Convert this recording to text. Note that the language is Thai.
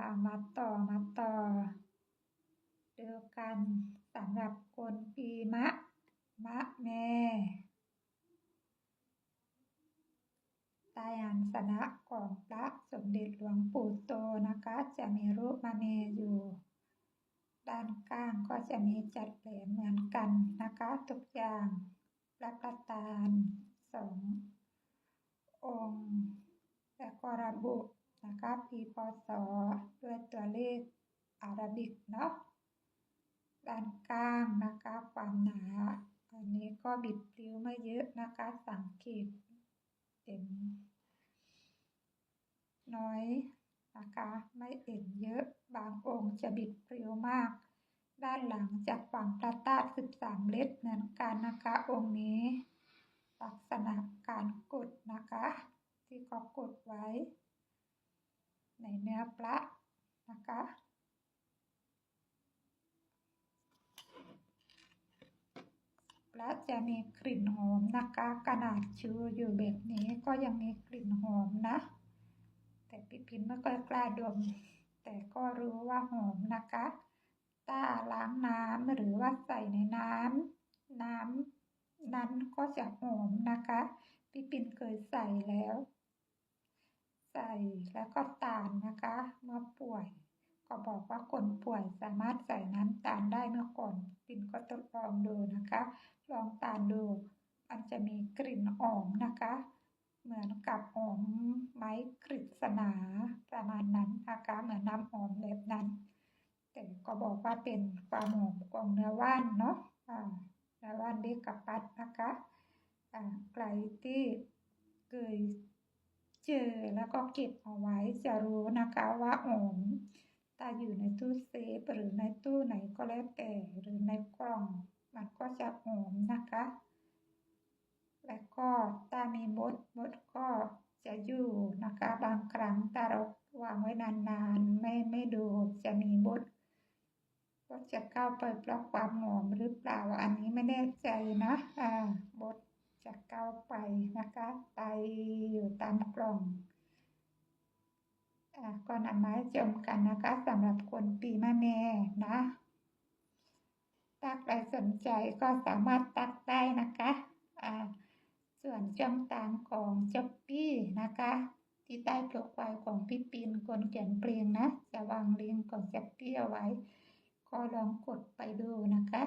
อ่ามาต่อมาต่อ เดูกันสำหรับคนปีมะ มะแม่ต้อันสนะของพระสมเด็จหลวงปู่โตนะคะ จะมีรูปมะเมอยู่ ด้านข้างก็จะมีจัดเหรียญเหมือนกันนะคะ ทุกอย่างพระประธานสององค์ และก็ระบุ นะคะปีพศด้วยตัวเลขอาราบิกเนาะด้านข้างนะคะความหนาอันนี้ก็บิดปลิ้วไม่เยอะนะคะสังเกตเห็นน้อยนะคะไม่เห็นเยอะบางองค์จะบิดปลิ้วมาก ด้านหลังจากฝั่งพระธาตุสิบสามเล็ดเหมือนกันนะคะองค์นี้ ลักษณะการกดนะคะ ที่เขากดไว้ ในเนื้อพระนะคะพระจะมีกลิ่นหอมนะคะขนาดชูอยู่แบบนี้ก็ยังมีกลิ่นหอมนะ แต่พี่พินไม่ค่อยกล้าดม แต่ก็รู้ว่าหอมนะคะถ้าล้างน้ำหรือว่าใส่ในน้ำน้ำนั้นก็จะหอมนะคะ พี่ปินเคยใส่แล้ว ใส่แล้วก็ตาลนะคะเมื่อป่วย ก็บอกว่าคนป่วยสามารถใส่น้ำตาลได้เมื่อก่อนปินก็ทดลองดูนะคะ ลองตาลดูมันจะมีกลิ่นหอมนะคะ เหมือนกับหอมไม้กฤษณาประมาณนั้นนะคะเหมือนน้ำหอมแบบนั้น แต่ก็บอกว่าเป็นความหอมของเนื้อว่านเนาะเนื้อว่านเด็กกับปัดนะคะอ่าใครที่เคย เจอแล้วก็เก็บเอาไว้จะรู้นะคะว่าหอมถ้าอยู่ในตู้เซฟหรือในตู้ไหนก็แล้วแต่หรือในกล่อง มันก็จะหอมนะคะ และก็ถ้ามีมดมดก็จะอยู่นะคะบางครั้งถ้าเราวางไว้นานๆ ไม่ไม่ดูจะมีมดก็จะเข้าไปเพราะความหอมหรือเปล่าอันนี้ไม่แน่ใจนะอ่ามดจะเข้าไปนะคะไตอยู่ตามก ล่องอ่าก็นำมาให้ชมกันนะคะสำหรับคนปีมะแม่นะถ้าใครสนใจก็สามารถตักได้นะคะอ่าส่วนช่องทางของจ็อปปี้นะคะ ที่ใต้โปรไฟล์ของพี่ปินคนเขียนเพลงนะ จะวางลิงก์ของจ็อปปี้เอาไว้ ก็ลองกดไปดูนะคะ